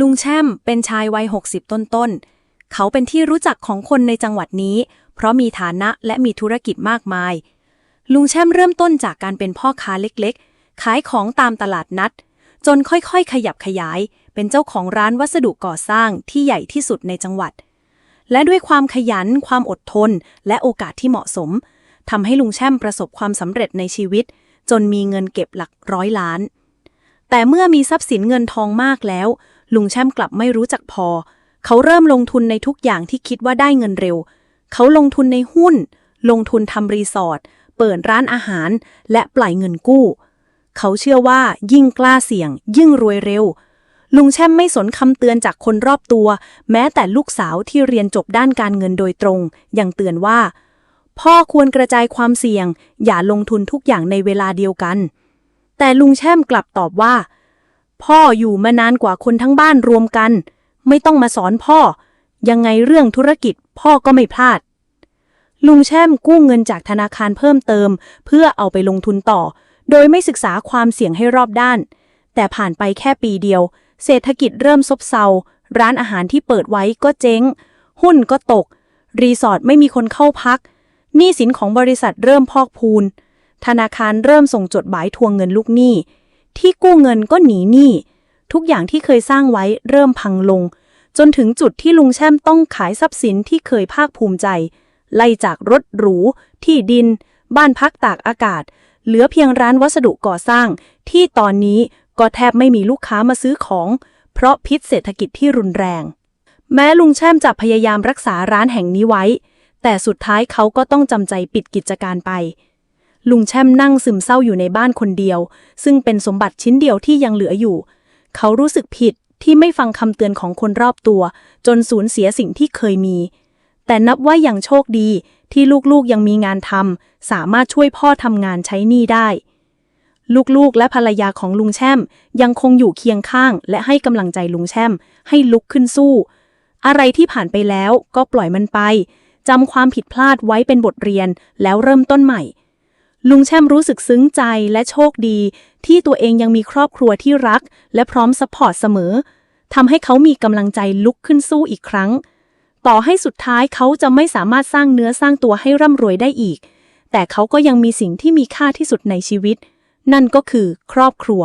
ลุงแช่มเป็นชายวัย 60 ต้นๆเขาเป็นที่รู้จักของคนในจังหวัดนี้ เพราะมีฐานะและมีธุรกิจมากมาย ลุงแช่มเริ่มต้นจากการเป็นพ่อค้าเล็กๆ ขายของตามตลาดนัด จนค่อยๆ ขยับขยาย เป็นเจ้าของร้านวัสดุก่อสร้างที่ใหญ่ที่สุดในจังหวัด และด้วยความขยัน ความอดทน และโอกาสที่เหมาะสมทำให้ลุงแช่มประสบความสำเร็จในชีวิต จนมีเงินเก็บหลักร้อยล้าน แต่เมื่อมีทรัพย์สินเงินทองมากแล้ว ลุงแช่มกลับไม่รู้จักพอ เขาเริ่มลงทุนในทุกอย่างที่คิดว่าได้เงินเร็ว เขาลงทุนในหุ้น ลงทุนทำรีสอร์ท เปิดร้านอาหาร และปล่อยเงินกู้ เขาเชื่อว่ายิ่งกล้าเสี่ยง ยิ่งรวยเร็ว ลุงแช่มไม่สนคำเตือนจากคนรอบตัว แม้แต่ลูกสาวที่เรียนจบด้านการเงินโดยตรง ยังเตือนว่า พ่อควรกระจายความเสี่ยง อย่าลงทุนทุกอย่างในเวลาเดียวกัน แต่ลุงแช่มกลับตอบว่า พ่ออยู่มานานกว่าคนทั้งบ้านรวมกัน ไม่ต้องมาสอนพ่อ ยังไงเรื่องธุรกิจพ่อก็ไม่พลาด ลุงแช่มกู้เงินจากธนาคารเพิ่มเติม เพื่อเอาไปลงทุนต่อ โดยไม่ศึกษาความเสี่ยงให้รอบด้าน แต่ผ่านไปแค่ปีเดียว เศรษฐกิจเริ่มซบเซา ร้านอาหารที่เปิดไว้ก็เจ๊ง หุ้นก็ตก รีสอร์ทไม่มีคนเข้าพักหนี้สินของบริษัทเริ่มพอกพูนธนาคารเริ่มส่งจดหมายทวงเงินลูกหนี้ ที่กู้เงินก็หนีหนี้ ทุกอย่างที่เคยสร้างไว้เริ่มพังลง จนถึงจุดที่ลุงแช่มต้องขายทรัพย์สินที่เคยภาคภูมิใจ ไล่จากรถหรู ที่ดิน บ้านพักตากอากาศ เหลือเพียงร้านวัสดุก่อสร้าง ที่ตอนนี้ก็แทบไม่มีลูกค้ามาซื้อของ เพราะพิษเศรษฐกิจที่รุนแรง แม้ลุงแช่มจะพยายามรักษาร้านแห่งนี้ไว้ แต่สุดท้ายเขาก็ต้องจำใจปิดกิจการไป ลุงแช่มนั่งซึมเศร้าอยู่ในบ้านคนเดียว ซึ่งเป็นสมบัติชิ้นเดียวที่ยังเหลืออยู่ เขารู้สึกผิดที่ไม่ฟังคำเตือนของคนรอบตัว จนสูญเสียสิ่งที่เคยมี แต่นับว่าอยังโชคดีที่ลูกๆยังมีงานทำสามารถช่วยพ่อทำงานใช้หนี้ได้ ลูกๆและภรรยาของลุงแช่มยังคงอยู่เคียงข้าง และให้กำลังใจลุงแช่มให้ลุกขึ้นสู้ อะไรที่ผ่านไปแล้วก็ปล่อยมันไปจำความผิดพลาดไว้เป็นบทเรียนแล้วเริ่มต้นใหม่ ลุงแช่มรู้สึกซึ้งใจและโชคดี ที่ตัวเองยังมีครอบครัวที่รัก และพร้อมสปอร์ตเสมอทำให้เขามีกำลังใจลุกขึ้นสู้อีกครั้ง ต่อให้สุดท้ายเขาจะไม่สามารถสร้างเนื้อสร้างตัวให้ร่ำรวยได้อีก แต่เขาก็ยังมีสิ่งที่มีค่าที่สุดในชีวิต นั่นก็คือครอบครัว